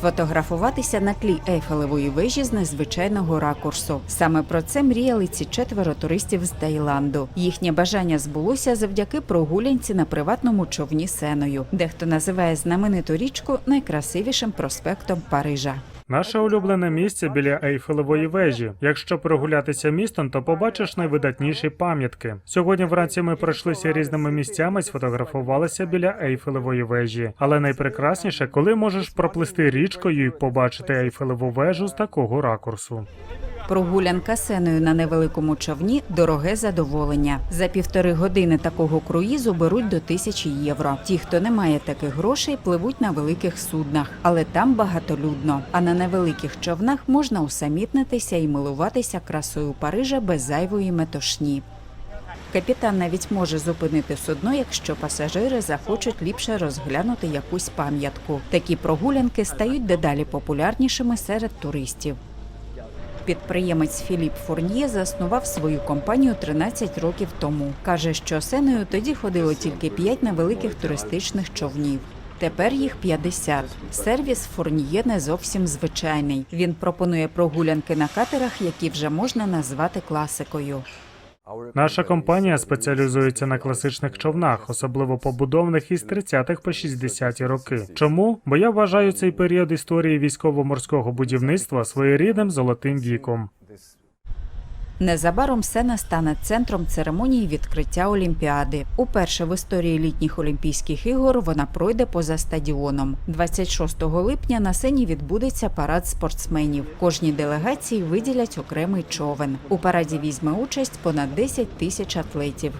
сфотографуватися на тлі Ейфелевої вежі з незвичайного ракурсу. Саме про це мріяли ці четверо туристів з Таїланду. Їхнє бажання збулося завдяки прогулянці на приватному човні Сеною. Дехто називає знамениту річку найкрасивішим проспектом Парижа. Наше улюблене місце біля Ейфелевої вежі. Якщо прогулятися містом, то побачиш найвидатніші пам'ятки. Сьогодні вранці ми пройшлися різними місцями, сфотографувалися біля Ейфелевої вежі. Але найпрекрасніше, коли можеш проплисти річкою і побачити Ейфелеву вежу з такого ракурсу. Прогулянка сеною на невеликому човні дороге задоволення. За півтори години такого круїзу беруть до тисячі євро. Ті, хто не має таких грошей, пливуть на великих суднах, але там багатолюдно. А на невеликих човнах можна усамітнитися і милуватися красою Парижа без зайвої метушні. Капітан навіть може зупинити судно, якщо пасажири захочуть ліпше розглянути якусь пам'ятку. Такі прогулянки стають дедалі популярнішими серед туристів. Підприємець Філіп Фурньє заснував свою компанію 13 років тому. Каже, що сеною тоді ходило тільки 5 невеликих туристичних човнів. Тепер їх 50. Сервіс Фурньє не зовсім звичайний. Він пропонує прогулянки на катерах, які вже можна назвати класикою. Наша компанія спеціалізується на класичних човнах, особливо побудованих із 30-х по 60-ті роки. Чому? Бо я вважаю цей період історії військово-морського будівництва своєрідним золотим віком. Незабаром Сена стане центром церемонії відкриття Олімпіади. Уперше в історії літніх Олімпійських ігор вона пройде поза стадіоном. 26 липня на сені відбудеться парад спортсменів. Кожній делегації виділять окремий човен. У параді візьме участь понад 10 тисяч атлетів.